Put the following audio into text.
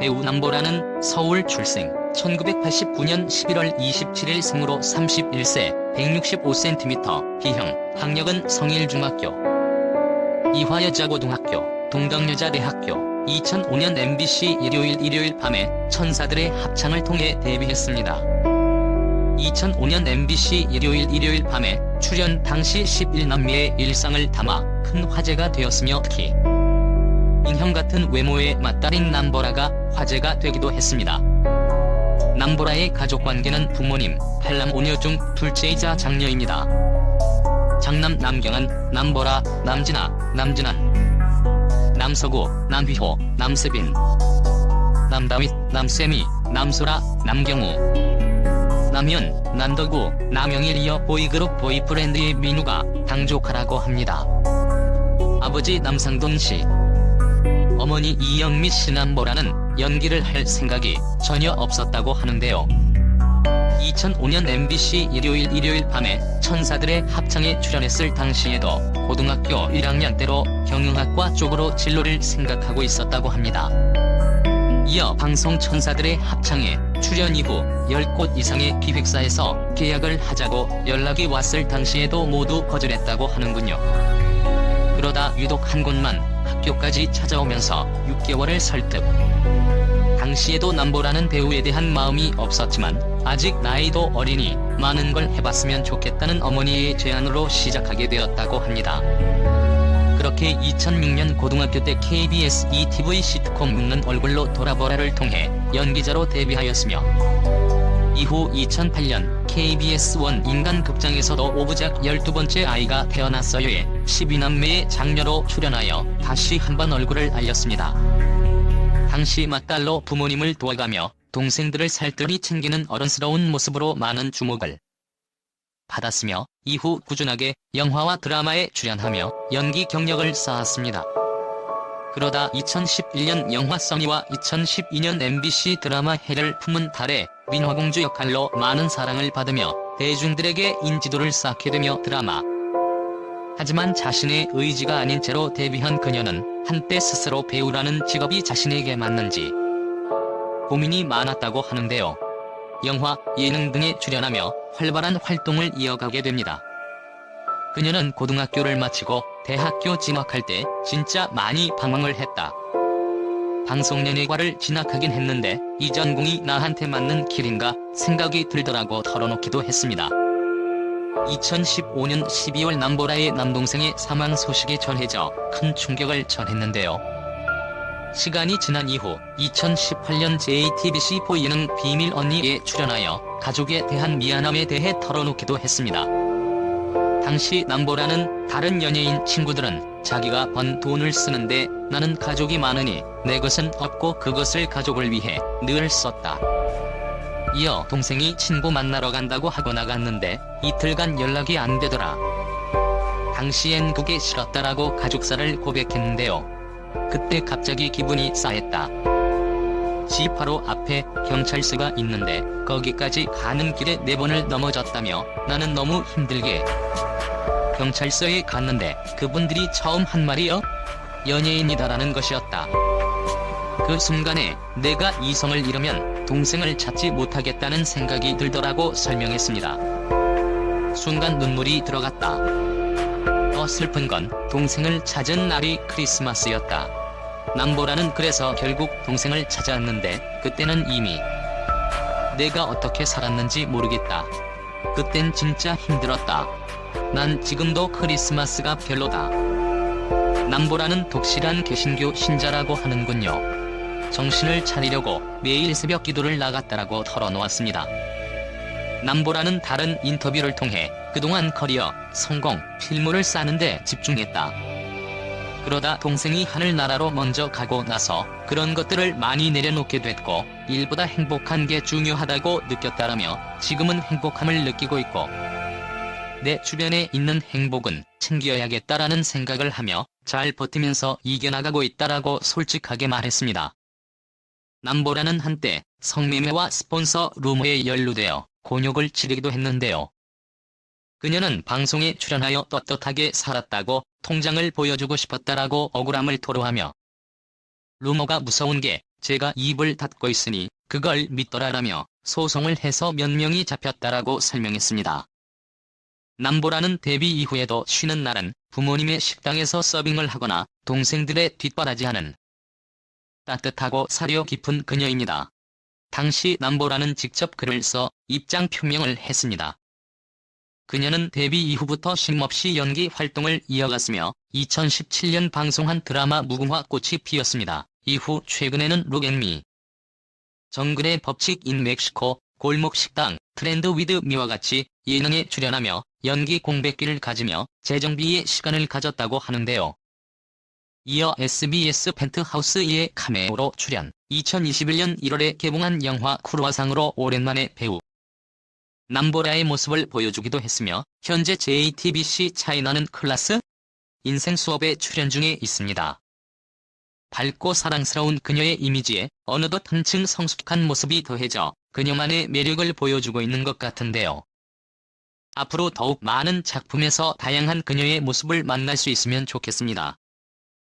배우 남보라는 서울 출생 1989년 11월 27일 생으로 31세 165cm B형 학력은 성일중학교 이화여자고등학교 동덕여자대학교 2005년 MBC 일요일 일요일 밤에 천사들의 합창을 통해 데뷔했습니다. 2005년 MBC 일요일 일요일 밤에 출연 당시 11남매의 일상을 담아 큰 화제가 되었으며 특히 인형 같은 외모의 맏딸인 남보라가 화제가 되기도 했습니다. 남보라의 가족 관계는 부모님, 팔남 오녀 중 둘째이자 장녀입니다. 장남 남경은, 남보라, 남진아, 남진환, 남서구, 남휘호, 남세빈, 남다윗, 남세미, 남소라, 남경우, 남현, 남덕우, 남영일 이어 보이그룹 보이프렌드의 민우가 당족하라고 합니다. 아버지 남상돈 씨 어머니 이영미 씨 남보라는 연기를 할 생각이 전혀 없었다고 하는데요. 2005년 MBC 일요일 일요일 밤에 천사들의 합창에 출연했을 당시에도 고등학교 1학년 때로 경영학과 쪽으로 진로를 생각하고 있었다고 합니다. 이어 방송 천사들의 합창에 출연 이후 10곳 이상의 기획사에서 계약을 하자고 연락이 왔을 당시에도 모두 거절했다고 하는군요. 그러다 유독 한 곳만 학교까지 찾아오면서 6개월을 설득. 당시에도 남보라는 배우에 대한 마음이 없었지만 아직 나이도 어리니 많은 걸 해봤으면 좋겠다는 어머니의 제안으로 시작하게 되었다고 합니다. 그렇게 2006년 고등학교 때 KBS ETV 시트콤 웃는 얼굴로 돌아보라를 통해 연기자로 데뷔하였으며 이후 2008년 KBS 원 인간극장에서도 오부작 12번째 아이가 태어났어요에 12남매의 장녀로 출연하여 다시 한번 얼굴을 알렸습니다. 당시 맏딸로 부모님을 도와가며 동생들을 살뜰히 챙기는 어른스러운 모습으로 많은 주목을 받았으며 이후 꾸준하게 영화와 드라마에 출연하며 연기 경력을 쌓았습니다. 그러다 2011년 영화 써니와 2012년 MBC 드라마 해를 품은 달의 민화공주 역할로 많은 사랑을 받으며 대중들에게 인지도를 쌓게 되며 드라마 하지만 자신의 의지가 아닌 채로 데뷔한 그녀는 한때 스스로 배우라는 직업이 자신에게 맞는지 고민이 많았다고 하는데요. 영화, 예능 등에 출연하며 활발한 활동을 이어가게 됩니다. 그녀는 고등학교를 마치고 대학교 진학할 때 진짜 많이 방황을 했다. 방송 연예과를 진학하긴 했는데 이 전공이 나한테 맞는 길인가 생각이 들더라고 털어놓기도 했습니다. 2015년 12월 남보라의 남동생의 사망 소식이 전해져 큰 충격을 전했는데요. 시간이 지난 이후 2018년 JTBC4 예능 비밀 언니에 출연하여 가족에 대한 미안함에 대해 털어놓기도 했습니다. 당시 남보라는 다른 연예인 친구들은 자기가 번 돈을 쓰는데 나는 가족이 많으니 내 것은 없고 그것을 가족을 위해 늘 썼다. 이어 동생이 친구 만나러 간다고 하고 나갔는데 이틀간 연락이 안 되더라. 당시엔 그게 싫었다라고 가족사를 고백했는데요. 그때 갑자기 기분이 싸했다. 집 바로 앞에 경찰서가 있는데 거기까지 가는 길에 네 번을 넘어졌다며 나는 너무 힘들게 경찰서에 갔는데 그분들이 처음 한 말이요? 연예인이다라는 것이었다. 그 순간에 내가 이성을 잃으면 동생을 찾지 못하겠다는 생각이 들더라고 설명했습니다. 순간 눈물이 들어갔다. 더 슬픈 건 동생을 찾은 날이 크리스마스였다. 남보라는 그래서 결국 동생을 찾아왔는데 그때는 이미 내가 어떻게 살았는지 모르겠다. 그땐 진짜 힘들었다. 난 지금도 크리스마스가 별로다. 남보라는 독실한 개신교 신자라고 하는군요. 정신을 차리려고 매일 새벽 기도를 나갔다라고 털어놓았습니다. 남보라는 다른 인터뷰를 통해 그동안 커리어, 성공, 필모를 쌓는데 집중했다. 그러다 동생이 하늘나라로 먼저 가고 나서 그런 것들을 많이 내려놓게 됐고 일보다 행복한 게 중요하다고 느꼈다라며 지금은 행복함을 느끼고 있고 내 주변에 있는 행복은 챙겨야겠다라는 생각을 하며 잘 버티면서 이겨나가고 있다라고 솔직하게 말했습니다. 남보라는 한때 성매매와 스폰서 루머에 연루되어 곤욕을 치르기도 했는데요. 그녀는 방송에 출연하여 떳떳하게 살았다고 통장을 보여주고 싶었다라고 억울함을 토로하며 루머가 무서운 게 제가 입을 닫고 있으니 그걸 믿더라라며 소송을 해서 몇 명이 잡혔다라고 설명했습니다. 남보라는 데뷔 이후에도 쉬는 날은 부모님의 식당에서 서빙을 하거나 동생들의 뒷바라지하는 따뜻하고 사려 깊은 그녀입니다. 당시 남보라는 직접 글을 써 입장 표명을 했습니다. 그녀는 데뷔 이후부터 쉼없이 연기 활동을 이어갔으며 2017년 방송한 드라마 무궁화 꽃이 피었습니다. 이후 최근에는 룩앤미, 정글의 법칙 인 멕시코, 골목 식당, 트렌드 위드 미와 같이 예능에 출연하며 연기 공백기를 가지며 재정비의 시간을 가졌다고 하는데요. 이어 SBS 펜트하우스의 카메오로 출연, 2021년 1월에 개봉한 영화 쿠르와상으로 오랜만에 배우 남보라의 모습을 보여주기도 했으며 현재 JTBC 차이나는 클라스 인생 수업에 출연 중에 있습니다. 밝고 사랑스러운 그녀의 이미지에 어느덧 한층 성숙한 모습이 더해져 그녀만의 매력을 보여주고 있는 것 같은데요. 앞으로 더욱 많은 작품에서 다양한 그녀의 모습을 만날 수 있으면 좋겠습니다.